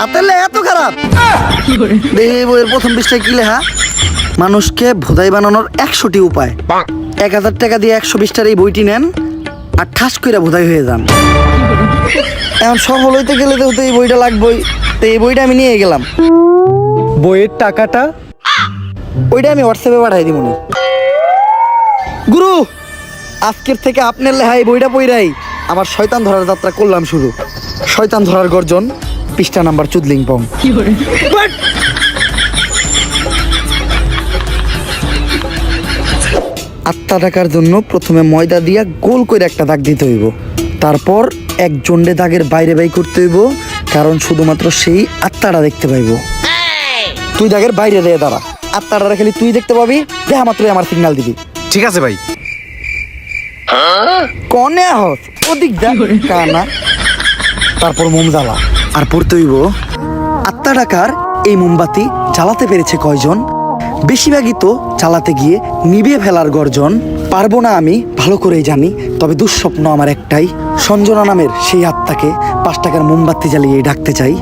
হাতের লেখা এত খারাপ? এই বইয়ের প্রথম পৃষ্ঠায় কি লেখা? মানুষকে ভোদাই বানানোর একশোটি উপায়। এক হাজার টাকা দিয়ে একশো বিশটার এই বইটি নেন আর ঠাস করে ভোদাই হয়ে যান। এখন সফল হইতে গেলে তো এই বইটা লাগবেই। তো এই বইটা আমি নিয়ে গেলাম। বইয়ের টাকাটা ওইটা আমি হোয়াটসঅ্যাপে পাঠাই দিব। গুরু, আজকের থেকে আপনার লেহা এই বইটা পইরাই। আমার শয়তান ধরার যাত্রা করলাম শুরু। শয়তান ধরার গর্জন। পৃষ্ঠা নাম্বার চুদলিং পং আত্মা ডাকার জন্য প্রথমে ময়দা দিয়া গোল করে একটা দাগ দিতে হইব। তারপর এক জন্ডে দাগের বাইরে বাই করতে হইব কারণ শুধুমাত্র সেই আত্মাটা দেখতে পাইব। তুই দাগের বাইরে দিয়ে দাঁড়া। আত্মাটা খালি তুই দেখতে পাবি দেখা মাত্রই আমার সিগন্যাল দিবি। ঠিক আছে ভাই। কনে হস ওদিক যা কানা। তারপর মোম জ্বালা আর পড়তে হইব আত্মা ডাকার এই মোমবাতি জ্বালাতে পেরেছে কয়জন? বেশিরভাগই তো চালাতে গিয়ে নিভিয়ে ফেলার গর্জন। পারব না আমি ভালো করেই জানি তবে দুঃস্বপ্ন আমার একটাই সঞ্জনা নামের সেই আত্মাকে পাঁচ টাকার মোমবাতি জ্বালিয়ে ডাকতে চাই।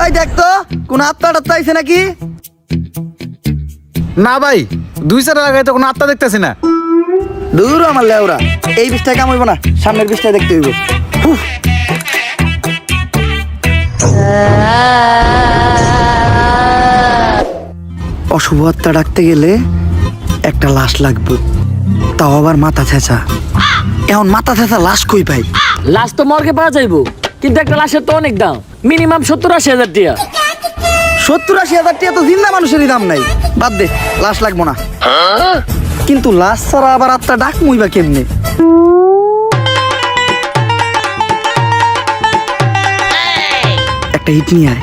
ওই দেখ তো কোন আত্মা টাত্মা আইছে নাকি? না ভাই দুই চার লাগাই তো কোনো আত্মা দেখতেছি না। দূর আমার লেওরা এই বিষটা কাম হইব না সামনের বিষটা দেখতে হইব। অশুভ আত্মা ডাকতে গেলে একটা লাশ লাগবে তাও আবার মাথা ছেঁচা। এখন মাথা ছেঁচা লাশ কই পাই? লাশ তো মর্গে পাওয়া যাইবো কিন্তু একটা লাশের তো অনেক দাম মিনিমাম সত্তর আশি হাজার টাকা সত্তর আশি হাজার টাকা তো জিন্দা মানুষেরই দাম নাই। বাদ দে, লাশ লাগবো না। কিন্তু লাশ ছাড়া আবার আত্মা ডাক মুইবা কেমনে? একটা হিট নিয়ে আয়।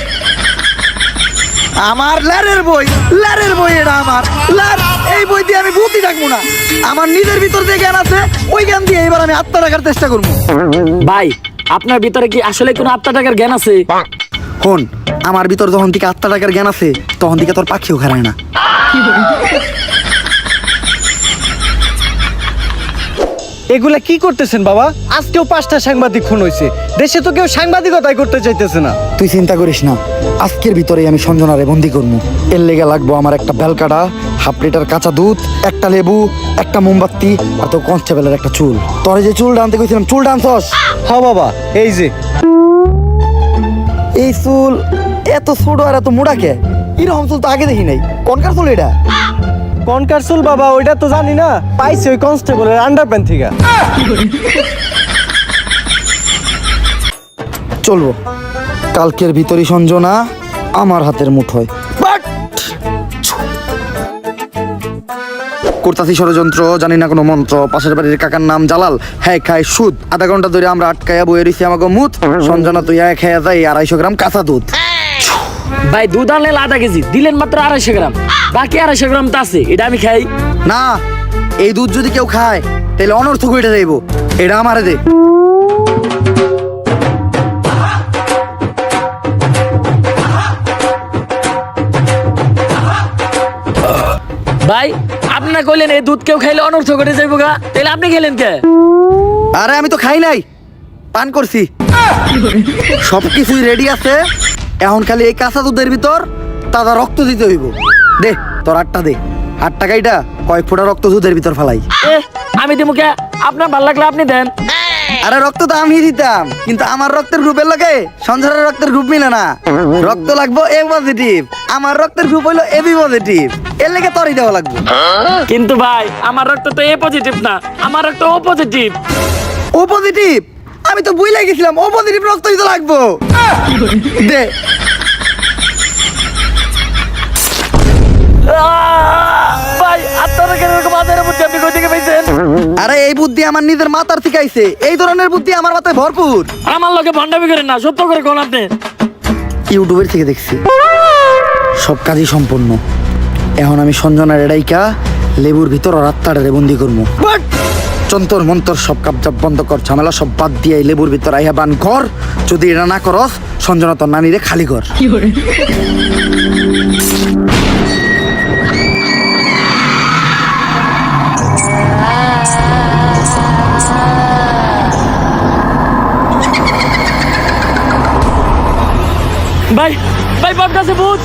আমার লারের বই লারের বই এটা আমার। লার এই বই দিয়ে আমি ভূতি ডাকবো না। আমার নিজের ভিতর যে জ্ঞান আছে ওই জ্ঞান দিয়ে এবার আমি আত্মা রাখার চেষ্টা করব। ভাই আপনার ভিতরে কি আসলে কোনো আত্মা টাকার জ্ঞান আছে? হন আমার ভিতর যখন থেকে আত্মা টাকার জ্ঞান আছে তখন থেকে তোর পাখিও খারায় না। এগুলা কি করতেছেন বাবা? আজকেও পাঁচটা সাংবাদিক খুন হয়েছে দেশে তো কেউ সাংবাদিকতাই করতে চাইতেছে না। তুই চিন্তা করিস না। আজকের ভিতরেই আমি সঞ্জনারে বন্দি করব এর লেগে লাগবো আমার একটা বেলকাটা হাফ লিটার কাঁচা দুধ একটা লেবু একটা মোমবাতি আর তো কনস্টেবলের একটা চুল। তোরে যে চুল ডানতে কইছিলাম চুল ডানছস? হ বাবা এই যে। এই চুল এত ছোট আর এত মোড়া কে? এরকম চুল তো আগে দেখি নাই। কনকার চুল এটা? কনকার চুল বাবা ওইটা তো জানি না। পাইছে ওই কনস্টেবলের আন্ডার প্যান্ট থেকে। চলবো। কালকের ভিতরই সঞ্জনা আমার হাতের মুঠোয়! করতাছি ষড়যন্ত্র জানি না কোনো মন্ত্র পাশের বাড়ির কাকার নাম জালাল। হ্যাঁ খায় সুদ। আধা ঘণ্টা ধরে আমরা আটকায়া বয়ে রইছি আমাকে মুত। সঞ্জনা তুই এক খেয়ে যাই আড়াইশো গ্রাম কাঁচা দুধ। ভাই দুধ আনলেন আধা কেজি দিলেন মাত্র আড়াইশো গ্রাম। বাকি আড়াইশো গ্রাম তো আছে এটা আমি খাই। না এই দুধ যদি কেউ খায় তাহলে অনর্থক হয়ে যাইব। এটা আমারে দে। ভাই আপনি না কইলেন এই দুধ কেউ খাইলে অনর্থ করে যাইব গা তাহলে আপনি খেলেন কে? আরে আমি তো খাই নাই। পান করছি। সব কিছুই রেডি আছে। এখন খালি এই কাঁচা দুধের ভিতর তাজা রক্ত দিতে হইব। দে তোর আটটা দে। আট টাকাইটা কয়েক ফোঁটা রক্ত দুধের ভিতর ফেলাই। এ আমি আপনার ভালো লাগলে আপনি দেন। আরে রক্ত তো আমি দিতাম কিন্তু আমার রক্তের গ্রুপের লোকে সঞ্জয়ের রক্তের গ্রুপ মিলে না। রক্ত লাগবো এ পজিটিভ আমার রক্তের গ্রুপ হইল এবি পজিটিভ এর লেগে তোরই দেওয়া লাগবে। কিন্তু ভাই আমার রক্ত তো এ পজিটিভ না আমার রক্ত ও পজিটিভ ও পজিটিভ আমি তো বুঝলে গেছিলাম ও পজিটিভ রক্তই তো লাগবো। দে ভাই আপনারা কেন এরকম আধারের মধ্যে আপনি কই থেকে পাইছেন? আরে এই বুদ্ধি আমার নিজের মাথার থেকে আইছে। এই ধরনের বুদ্ধি আমার মাথায় ভরপুর। আমার লোকে ভণ্ডামি করেন না সত্য করে কোন আপনি? ইউটিউবের থেকে দেখছি। সব কাজই সম্পূর্ণ। এখন আমি সঞ্জনার এড়াইকা লেবুর ভিতর রাত্তারে বন্দি করব চন্তর মন্তর সব কাপজাপ বন্ধ কর ঝামেলা সব বাদ দিয়ে এই লেবুর ভিতর আইয়া বান কর। যদি এটা না করস সঞ্জনা তোর নানিরে খালি কর? ভাই ভাই বাপ কাছে ভূত।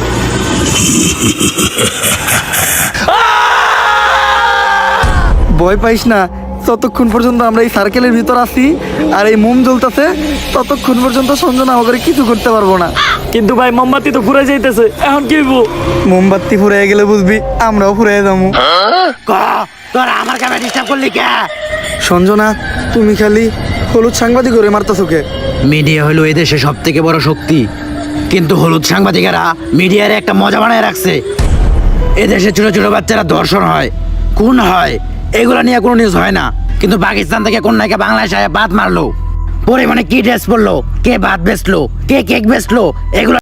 ভয় পাইস না ততক্ষণ পর্যন্ত আমরা এই সার্কেলের ভিতর আছি আর এই মোম জ্বলতেছে ততক্ষণ পর্যন্ত সঞ্জনা আমাদের কিছু করতে পারব না। কিন্তু ভাই মোমবাতি তো ঘুরে যাইতেছে এখন কি হইব? মোমবাতি ফুরাই গেলে বুঝবি আমরাও ফুরাই যাব। তোরা আমার কামে ডিস্টার্ব করলি কে? সঞ্জনা তুমি খালি হলুদ সাংবাদিক করে মারতাছো কে? মিডিয়া হলো এদেশে সব থেকে বড় শক্তি। কিন্তু হলুদ সাংবাদিকেরা মিডিয়ার একটা মজা বানায় রাখছে। এদেশে ছোট ছোট বাচ্চারা ধর্ষণ হয় কোন হয়, এগুলো নিয়ে কোনো নিউজ হয় না। কিন্তু পাকিস্তান থেকে কোন নায়িকা বাংলাদেশে বাদ মারলো। পরে মানে কি ড্রেস পরলো, কে বাদ বেচলো, কে কেক বেচলো, এগুলো